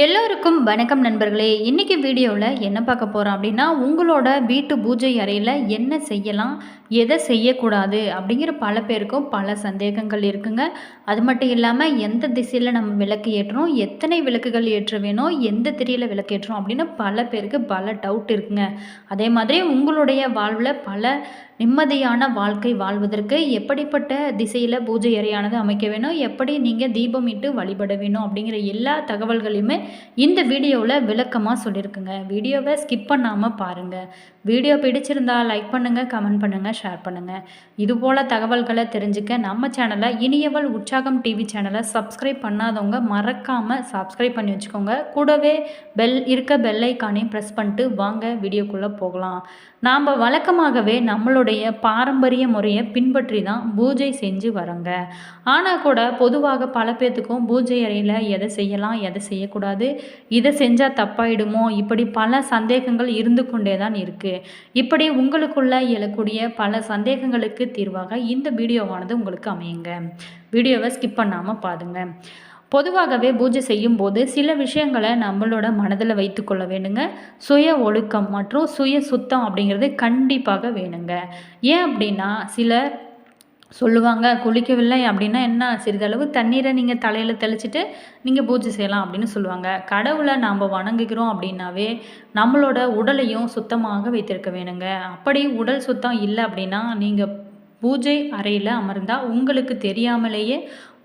எல்லோருக்கும் வணக்கம் நண்பர்களே. இன்றைக்கி வீடியோவில் என்ன பார்க்க போகிறோம் அப்படின்னா உங்களோட வீட்டு பூஜை அறையில் என்ன செய்யலாம் எதை செய்யக்கூடாது அப்படிங்கிற பல பேருக்கும் பல சந்தேகங்கள் இருக்குங்க. அது மட்டும் இல்லாமல் எந்த திசையில் நம்ம விளக்கு ஏற்றுறோம் எத்தனை விளக்குகள் ஏற்ற வேணும் எந்த திரியில் விளக்கு ஏற்றுறோம் அப்படின்னு பல பேருக்கு பல டவுட் இருக்குங்க. அதே மாதிரி உங்களுடைய வாழ்வில் பல நிம்மதியான வாழ்க்கை வாழ்வதற்கு எப்படிப்பட்ட திசையில் பூஜை அறையானது அமைக்க வேணும் எப்படி நீங்கள் தீபம் இட்டு வழிபட வேணும் அப்படிங்கிற எல்லா தகவல்களையுமே இந்த வீடியோவில் விளக்கமாக சொல்லியிருக்குங்க வீடியோவை ஸ்கிப் பண்ணாமல் பாருங்கள் வீடியோ பிடிச்சிருந்தா லைக் பண்ணுங்கள் கமெண்ட் பண்ணுங்கள் ஷேர் பண்ணுங்கள் இதுபோல் தகவல்களை தெரிஞ்சுக்க நம்ம சேனலை இனியவள் உற்சாகம் டிவி சேனலை சப்ஸ்கிரைப் பண்ணாதவங்க மறக்காமல் சப்ஸ்கிரைப் பண்ணி வச்சுக்கோங்க. கூடவே பெல் இருக்க பெல் ஐக்கானையும் ப்ரெஸ் பண்ணிட்டு வாங்க வீடியோக்குள்ளே போகலாம். நாம் வழக்கமாகவே நம்மளுடைய பாரம்பரிய முறையை பின்பற்றி தான் பூஜை செஞ்சு வரோங்க. ஆனால் கூட பொதுவாக பல பேர்த்துக்கும் பூஜை அறையில் எதை செய்யலாம் எதை செய்யக்கூடாது இதை செஞ்சால் தப்பாயிடுமோ? இப்படி பல சந்தேகங்கள் இருந்து கொண்டே தான் இருக்குது இப்படி உங்களுக்குள்ள எழக்கூடிய பல சந்தேகங்களுக்கு தீர்வாக இந்த வீடியோவானது உங்களுக்கு அமையுங்க. வீடியோவை ஸ்கிப் பண்ணாமல் பாருங்க. பொதுவாகவே பூஜை செய்யும்போது சில விஷயங்களை நம்மளோட மனதில் வைத்துக்கொள்ள வேணுங்க சுய ஒழுக்கம் மற்றும் சுய சுத்தம் அப்படிங்கிறது கண்டிப்பாக வேணுங்க. ஏன் அப்படின்னா சிலர் சொல்லுவாங்க குளிக்கவில்லை அப்படின்னா என்ன? சிறிதளவு தண்ணீரை நீங்கள் தலையில் தெளிச்சிட்டு நீங்கள் பூஜை செய்யலாம் அப்படின்னு சொல்லுவாங்க. கடவுளை நாம் வணங்குகிறோம் அப்படின்னாவே நம்மளோட உடலையும் சுத்தமாக வைத்திருக்க வேணுங்க. அப்படி உடல் சுத்தம் இல்லை அப்படின்னா நீங்கள் பூஜை அறையில் அமர்ந்தால் உங்களுக்கு தெரியாமலேயே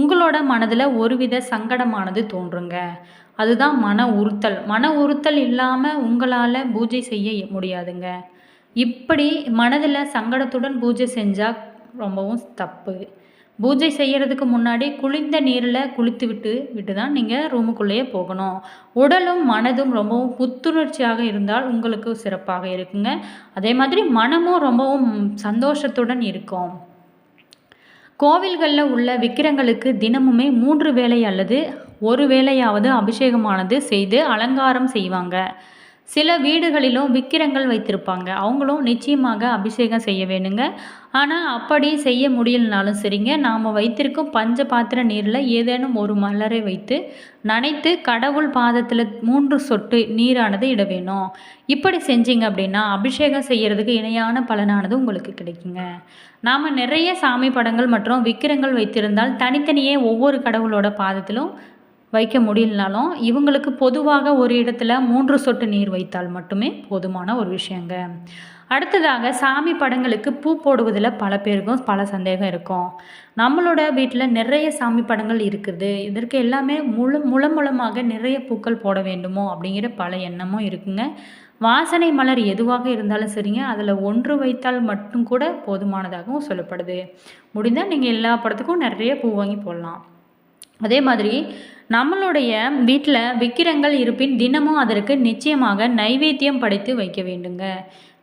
உங்களோட மனதில் ஒருவித சங்கடமானது தோன்றுங்க. அதுதான் மன உறுத்தல். மன உறுத்தல் இல்லாமல் உங்களால் பூஜை செய்ய முடியாதுங்க. இப்படி மனதில் சங்கடத்துடன் பூஜை செஞ்சால் ரொம்பவும் தப்பு. பூஜை செய்கிறதுக்கு முன்னாடி குளிர்ந்த நீரில் குளித்து விட்டு விட்டு தான் நீங்கள் ரூமுக்குள்ளேயே போகணும். உடலும் மனதும் ரொம்பவும் புத்துணர்ச்சியாக இருந்தால் உங்களுக்கு சிறப்பாக இருக்குங்க. அதே மாதிரி மனமும் ரொம்பவும் சந்தோஷத்துடன் இருக்கும். கோவில்களில் உள்ள விக்கிரங்களுக்கு தினமுமே மூன்று வேளை அல்லது ஒரு வேளையாவது அபிஷேகமானது செய்து அலங்காரம் செய்வாங்க. சில வீடுகளிலும் விக்கிரங்கள் வைத்திருப்பாங்க. அவங்களும் நிச்சயமாக அபிஷேகம் செய்ய வேணுங்க ஆனால் அப்படி செய்ய முடியலனாலும் சரிங்க. நாம் வைத்திருக்கும் பஞ்ச பாத்திர நீரில் ஏதேனும் ஒரு மலரை வைத்து நனைத்து கடவுள் பாதத்தில் மூன்று சொட்டு நீரானது இட வேணும். இப்படி செஞ்சீங்க அப்படின்னா அபிஷேகம் செய்கிறதுக்கு இணையான பலனானது உங்களுக்கு கிடைக்குங்க. நாம் நிறைய சாமி படங்கள் மற்றும் விக்கிரங்கள் வைத்திருந்தால் தனித்தனியே ஒவ்வொரு கடவுளோட பாதத்திலும் வைக்க முடியலனாலும் இவங்களுக்கு பொதுவாக ஒரு இடத்துல மூன்று சொட்டு நீர் வைத்தால் மட்டுமே போதுமான ஒரு விஷயங்க. அடுத்ததாக சாமி படங்களுக்கு பூ போடுவதில் பல பேருக்கும் பல சந்தேகம் இருக்கும். நம்மளோட வீட்டில் நிறைய சாமி படங்கள் இருக்குது. இதற்கு எல்லாமே முழு முளமுளமாக நிறைய பூக்கள் போட வேண்டுமோ அப்படிங்கிற பல எண்ணமும் இருக்குங்க. வாசனை மலர் எதுவாக இருந்தாலும் சரிங்க. அதில் ஒன்று வைத்தால் மட்டும் கூட போதுமானதாகவும் சொல்லப்படுது. முடிந்தால் நீங்கள் எல்லா படத்துக்கும் நிறைய பூ வாங்கி போடலாம். அதே மாதிரி நம்மளுடைய வீட்டில் விக்கிரங்கள் இருப்பின் தினமும் அதற்கு நிச்சயமாக நைவேத்தியம் படைத்து வைக்க வேண்டுங்க.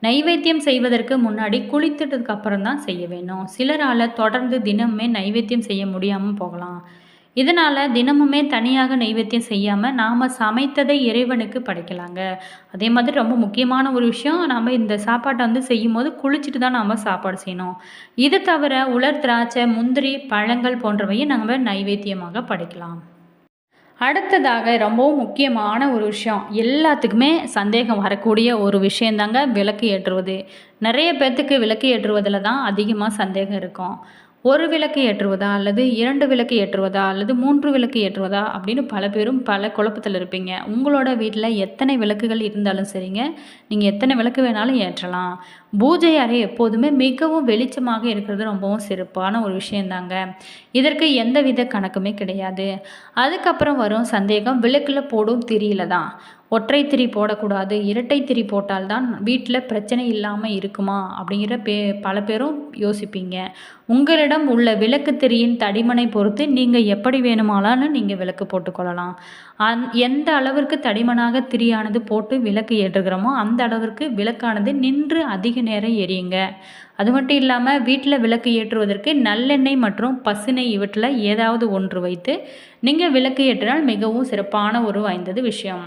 நைவேத்தியம் செய்வதற்கு முன்னாடி குளித்துட்டதுக்கு அப்புறம் தான் செய்ய வேணும். சிலரால் தொடர்ந்து தினமுமே நைவேத்தியம் செய்ய முடியாமல் போகலாம். இதனால் தினமுமே தனியாக நைவேத்தியம் செய்யாமல் நாம் சமைத்ததை இறைவனுக்கு படைக்கலாங்க. அதே மாதிரி ரொம்ப முக்கியமான ஒரு விஷயம் நாம் இந்த சாப்பாட்டை வந்து செய்யும் போது குளிச்சுட்டு தான் நாம் சாப்பாடு செய்யணும். இது தவிர உலர் திராட்சை முந்திரி பழங்கள் போன்றவையும் நம்ம நைவேத்தியமாக படைக்கலாம். அடுத்ததாக ரொம்பவும் முக்கியமான ஒரு விஷயம் எல்லாத்துக்குமே சந்தேகம் வரக்கூடிய ஒரு விஷயந்தாங்க விளக்கு ஏற்றுவது. நிறைய பேர்த்துக்கு விளக்கு ஏற்றுவதில் தான் அதிகமாக சந்தேகம் இருக்கும். ஒரு விளக்கு ஏற்றுவதா அல்லது இரண்டு விளக்கு ஏற்றுவதா அல்லது மூன்று விளக்கு ஏற்றுவதா அப்படின்னு பல பேரும் பல குழப்பத்தில் இருப்பீங்க. உங்களோட வீட்டில் எத்தனை விளக்குகள் இருந்தாலும் சரிங்க. நீங்கள் எத்தனை விளக்கு வேணாலும் ஏற்றலாம். பூஜை அறை எப்போதுமே மிகவும் வெளிச்சமாக இருக்கிறது ரொம்பவும் சிறப்பான ஒரு விஷயந்தாங்க. இதற்கு எந்த வித கணக்குமே கிடையாது. அதுக்கப்புறம் வரும் சந்தேகம் விளக்கில் போடும் திரியில தான். ஒற்றை திரி போடக்கூடாது இரட்டை திரி போட்டால்தான் வீட்டில் பிரச்சனை இல்லாமல் இருக்குமா? அப்படிங்கிற பே பல பேரும் யோசிப்பீங்க. உங்களிடம் உள்ள விளக்கு திரியின் தடிமனை பொறுத்து நீங்கள் எப்படி வேணுமானாலும் நீங்கள் விளக்கு போட்டுக்கொள்ளலாம். அந் எந்த அளவிற்கு தடிமனாக திரியானது போட்டு விளக்கு ஏற்றுகிறோமோ அந்த அளவிற்கு விளக்கானது நின்று அதிக நேரம் எரியுங்க. அது மட்டும் இல்லாமல் வீட்டில் விளக்கு ஏற்றுவதற்கு நல்லெண்ணெய் மற்றும் பசுனை இவற்றில் ஏதாவது ஒன்று வைத்து நீங்கள் விளக்கு ஏற்றினால் மிகவும் சிறப்பான ஒரு வாய்ந்தது விஷயம்.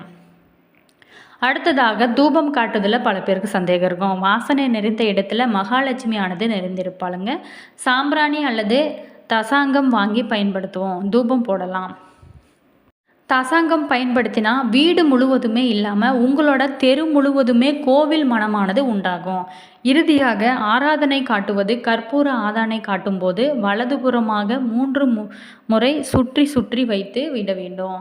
அடுத்ததாக தூபம் காட்டுதில் பல பேருக்கு சந்தேகம் இருக்கும். வாசனை நிறைந்த இடத்துல மகாலட்சுமி ஆனது நிறைந்திருப்பாளுங்க. சாம்பிராணி அல்லது தசாங்கம் வாங்கி பயன்படுத்துவோம். தூபம் போடலாம். தசாங்கம் பயன்படுத்தினா வீடு முழுவதுமே இல்லாமல் உங்களோட தெரு முழுவதுமே கோவில் மனமானது உண்டாகும். இறுதியாக ஆராதனை காட்டுவது கற்பூர ஆதானை காட்டும்போது வலதுபுறமாக மூன்று மு முறை சுற்றி சுற்றி வைத்து விட வேண்டும்.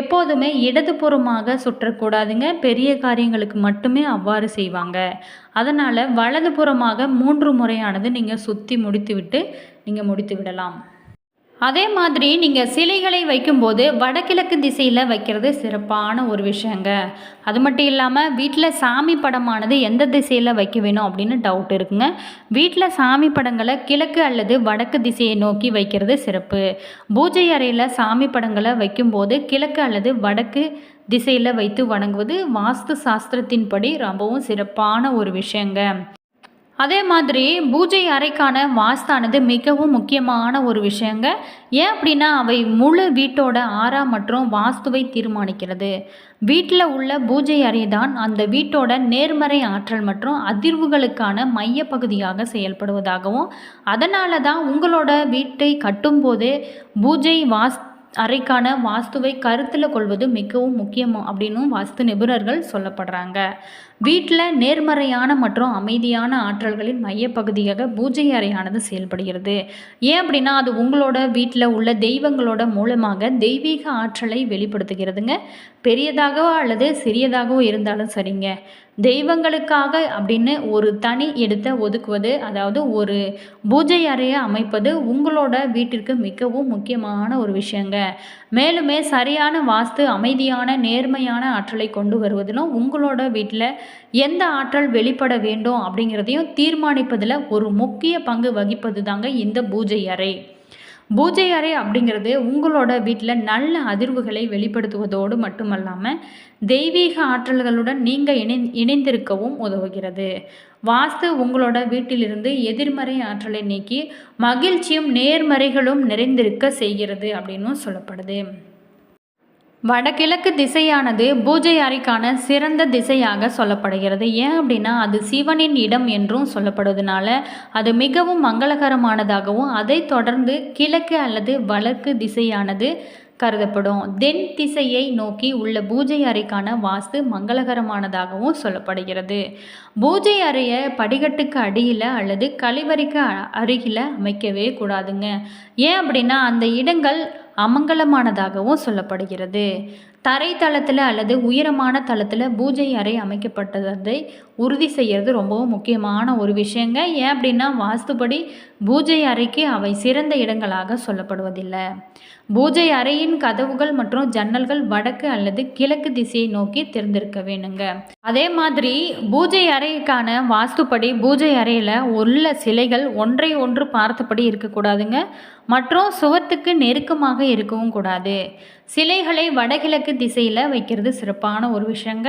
எப்போதுமே இடதுபுறமாக சுற்றக்கூடாதுங்க. பெரிய காரியங்களுக்கு மட்டுமே அவ்வாறு செய்வாங்க. அதனால் வலதுபுறமாக மூன்று முறையானது நீங்கள் சுற்றி முடித்துவிட்டு நீங்கள் முடித்து விடலாம். அதே மாதிரி நீங்கள் சிலைகளை வைக்கும்போது வடகிழக்கு திசையில் வைக்கிறது சிறப்பான ஒரு விஷயங்க. அது மட்டும் இல்லாமல் வீட்டில் சாமி படமானது எந்த திசையில் வைக்க வேணும் அப்படின்னு டவுட் இருக்குங்க. வீட்டில் சாமி படங்களை கிழக்கு அல்லது வடக்கு திசையை நோக்கி வைக்கிறது சிறப்பு. பூஜை அறையில் சாமி படங்களை வைக்கும்போது கிழக்கு அல்லது வடக்கு திசையில் வைத்து வணங்குவது வாஸ்து சாஸ்திரத்தின்படி ரொம்பவும் சிறப்பான ஒரு விஷயங்க. அதே மாதிரி பூஜை அறைக்கான வாஸ்தானது மிகவும் முக்கியமான ஒரு விஷயங்க. ஏன் அப்படின்னா அவை முழு வீட்டோட ஆறா மற்றும் வாஸ்துவை தீர்மானிக்கிறது. வீட்டில் உள்ள பூஜை அறை தான் அந்த வீட்டோட நேர்மறை ஆற்றல் மற்றும் அதிர்வுகளுக்கான மைய பகுதியாக செயல்படுவதாகவும் அதனால தான் உங்களோட வீட்டை கட்டும்போது பூஜை வாஸ் அறைக்கான வாஸ்துவை கருத்தில் கொள்வது மிகவும் முக்கியம் அப்படின்னும் வாஸ்து நிபுணர்கள் சொல்லப்படுறாங்க. வீட்டில் நேர்மறையான மற்றும் அமைதியான ஆற்றல்களின் மையப்பகுதியாக பூஜை அறையானது செயல்படுகிறது. ஏன் அப்படின்னா அது உங்களோட வீட்டில் உள்ள தெய்வங்களோட மூலமாக தெய்வீக ஆற்றலை வெளிப்படுத்துகிறதுங்க. பெரியதாகவோ அல்லது சிறியதாகவோ இருந்தாலும் சரிங்க. தெய்வங்களுக்காக அப்படின்னு ஒரு தனி இடத்தை ஒதுக்குவது அதாவது ஒரு பூஜை அறையை அமைப்பது உங்களோட வீட்டிற்கு மிகவும் முக்கியமான ஒரு விஷயங்க. மேலுமே சரியான வாஸ்து அமைதியான நேர்மையான ஆற்றலை கொண்டு வருவதிலும் உங்களோட வீட்டில் எந்த ஆற்றல் வெளிப்பட வேண்டும் அப்படிங்கிறதையும் தீர்மானிப்பதில் ஒரு முக்கிய பங்கு வகிப்பது தாங்க இந்த பூஜை அறை. பூஜை அறை அப்படிங்கிறது உங்களோட வீட்டில் நல்ல அதிர்வுகளை வெளிப்படுத்துவதோடு மட்டுமல்லாமல் தெய்வீக ஆற்றல்களுடன் நீங்கள் இணை இணைந்திருக்கவும் உதவுகிறது. வாஸ்து உங்களோட வீட்டிலிருந்து எதிர்மறை ஆற்றலை நீக்கி மகிழ்ச்சியும் நேர்மறைகளும் நிறைந்திருக்க செய்கிறது அப்படின்னும் சொல்லப்படுது. வடகிழக்கு திசையானது பூஜை அறைக்கான சிறந்த திசையாக சொல்லப்படுகிறது. ஏன் அப்படின்னா அது சிவனின் இடம் என்றும் சொல்லப்படுவதனால அது மிகவும் மங்களகரமானதாகவும் அதை தொடர்ந்து கிழக்கு அல்லது வழக்கு திசையானது கருதப்படும். தென் திசையை நோக்கி உள்ள பூஜை அறைக்கான வாஸ்து மங்களகரமானதாகவும் சொல்லப்படுகிறது. பூஜை அறையை படிக்கட்டுக்கு அடியில் அல்லது கழிவறைக்கு அருகில் அமைக்கவே கூடாதுங்க. ஏன் அப்படின்னா அந்த இடங்கள் அமங்கலமானதாகவும் சொல்லப்படுகிறது. தரை தளத்தில் அல்லது உயரமான தளத்தில் பூஜை அறை அமைக்கப்பட்டதை உறுதி செய்கிறது ரொம்பவும் முக்கியமான ஒரு விஷயங்க. ஏன் அப்படின்னா வாஸ்துபடி பூஜை அறைக்கு அவை சிறந்த இடங்களாக சொல்லப்படுவதில்லை. பூஜை அறையின் கதவுகள் மற்றும் ஜன்னல்கள் வடக்கு அல்லது கிழக்கு திசையை நோக்கி திறந்திருக்க வேணுங்க அதே மாதிரி பூஜை அறைக்கான வாஸ்துப்படி பூஜை அறையில் உள்ள சிலைகள் ஒன்றை ஒன்று பார்த்தபடி இருக்கக்கூடாதுங்க. மற்றும் சுவத்துக்கு நெருக்கமாக இருக்கவும் கூடாது. சிலைகளை வடகிழக்கு திசையில் வைக்கிறது சிறப்பான ஒரு விஷயங்க.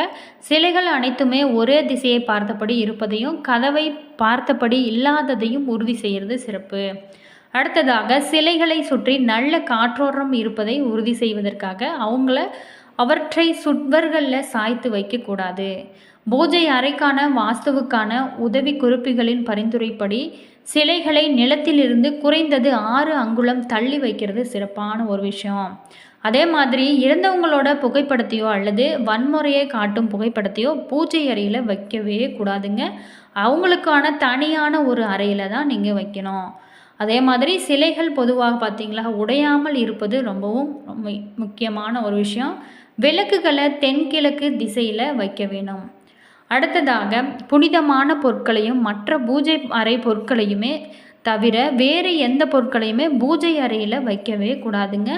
சிலைகள் அனைத்துமே ஒரே திசையை பார்த்தபடி இருப்பதையும் கதவை பார்த்தபடி இல்லாததையும் உறுதி செய்கிறது சிறப்பு. அடுத்ததாக சிலைகளை சுற்றி நல்ல காற்றோட்டம் இருப்பதை உறுதி செய்வதற்காக அவங்கள அவற்றை சுட்வர்களில் சாய்த்து வைக்கக்கூடாது. பூஜை அறைக்கான வாஸ்துவுக்கான உதவி குறிப்புகளின் பரிந்துரைப்படி சிலைகளை நிலத்திலிருந்து குறைந்தது ஆறு அங்குலம் தள்ளி வைக்கிறது சிறப்பான ஒரு விஷயம். அதே மாதிரி இறந்தவங்களோட புகைப்படத்தையோ அல்லது வன்முறையை காட்டும் புகைப்படத்தையோ பூஜை அறையில் வைக்கவே கூடாதுங்க. அவங்களுக்கான தனியான ஒரு அறையில் தான் நீங்கள் வைக்கணும். அதே மாதிரி சிலைகள் பொதுவாக பார்த்திங்களா உடையாமல் இருப்பது ரொம்பவும் முக்கியமான ஒரு விஷயம். விளக்குகளை தென்கிழக்கு திசையில் வைக்க வேணும். அடுத்ததாக புனிதமான பொருட்களையும் மற்ற பூஜை அறை பொருட்களையுமே தவிர வேறு எந்த பொருட்களையுமே பூஜை அறையில் வைக்கவே கூடாதுங்க.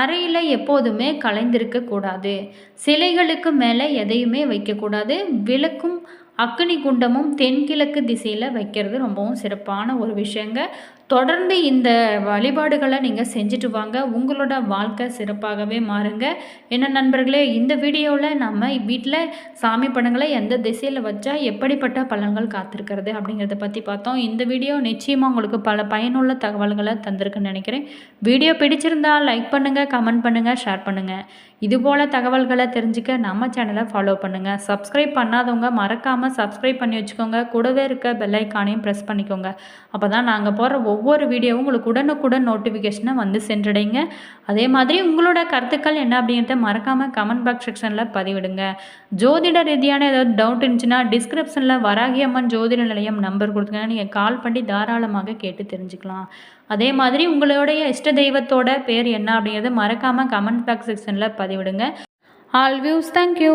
அறையில் எப்போதுமே கலைந்திருக்கக்கூடாது சிலைகளுக்கு மேலே எதையுமே வைக்கக்கூடாது விளக்கும் அக்னி குண்டமும் தென்கிழக்கு திசையில் வைக்கிறது ரொம்பவும் சிறப்பான ஒரு விஷயங்க. தொடர்ந்து இந்த வழிபாடுகளை நீங்கள் செஞ்சுட்டு வாங்க. உங்களோட வாழ்க்கை சிறப்பாகவே மாறுங்க. என்ன நண்பர்களே இந்த வீடியோவில் நம்ம வீட்டில் சாமி படங்களை எந்த திசையில் வச்சா எப்படிப்பட்ட பலன்கள் காத்திருக்கிறது அப்படிங்கிறத பற்றி பார்த்தோம். இந்த வீடியோ நிச்சயமாக உங்களுக்கு பல பயனுள்ள தகவல்களை தந்திருக்குன்னு நினைக்கிறேன். வீடியோ பிடிச்சிருந்தால் லைக் பண்ணுங்கள் கமெண்ட் பண்ணுங்கள் ஷேர் பண்ணுங்கள் இதுபோல் தகவல்களை தெரிஞ்சுக்க நம்ம சேனலை ஃபாலோ பண்ணுங்கள் சப்ஸ்கிரைப் பண்ணாதவங்க மறக்காமல் சப்ஸ்கிரைப் பண்ணி வச்சுக்கோங்க. கூடவே இருக்க பெல்லைக்கானையும் ப்ரெஸ் பண்ணிக்கோங்க. அப்போ தான் நாங்கள் போகிற ஒவ்வொரு வீடியோவும் உங்களுக்கு உடனுக்குடன் நோட்டிஃபிகேஷனை வந்து சென்றடைங்க. அதே மாதிரி உங்களோட கருத்துக்கள் என்ன அப்படிங்கிறத மறக்காமல் கமெண்ட் பாக்ஸ் செக்ஷனில் பதிவிடுங்க. ஜோதிட ரீதியான ஏதாவது டவுட் இருந்துச்சுன்னா டிஸ்கிரிப்ஷனில் வராகியம்மன் ஜோதிட நிலையம் நம்பர் கொடுத்துங்க நீங்கள் கால் பண்ணி தாராளமாக கேட்டு தெரிஞ்சுக்கலாம். அதே மாதிரி உங்களுடைய இஷ்ட தெய்வத்தோட பேர் என்ன அப்படிங்கிறது மறக்காமல் கமெண்ட் பாக்ஸ் செக்ஷனில் பதிவிடுங்க. All views thank you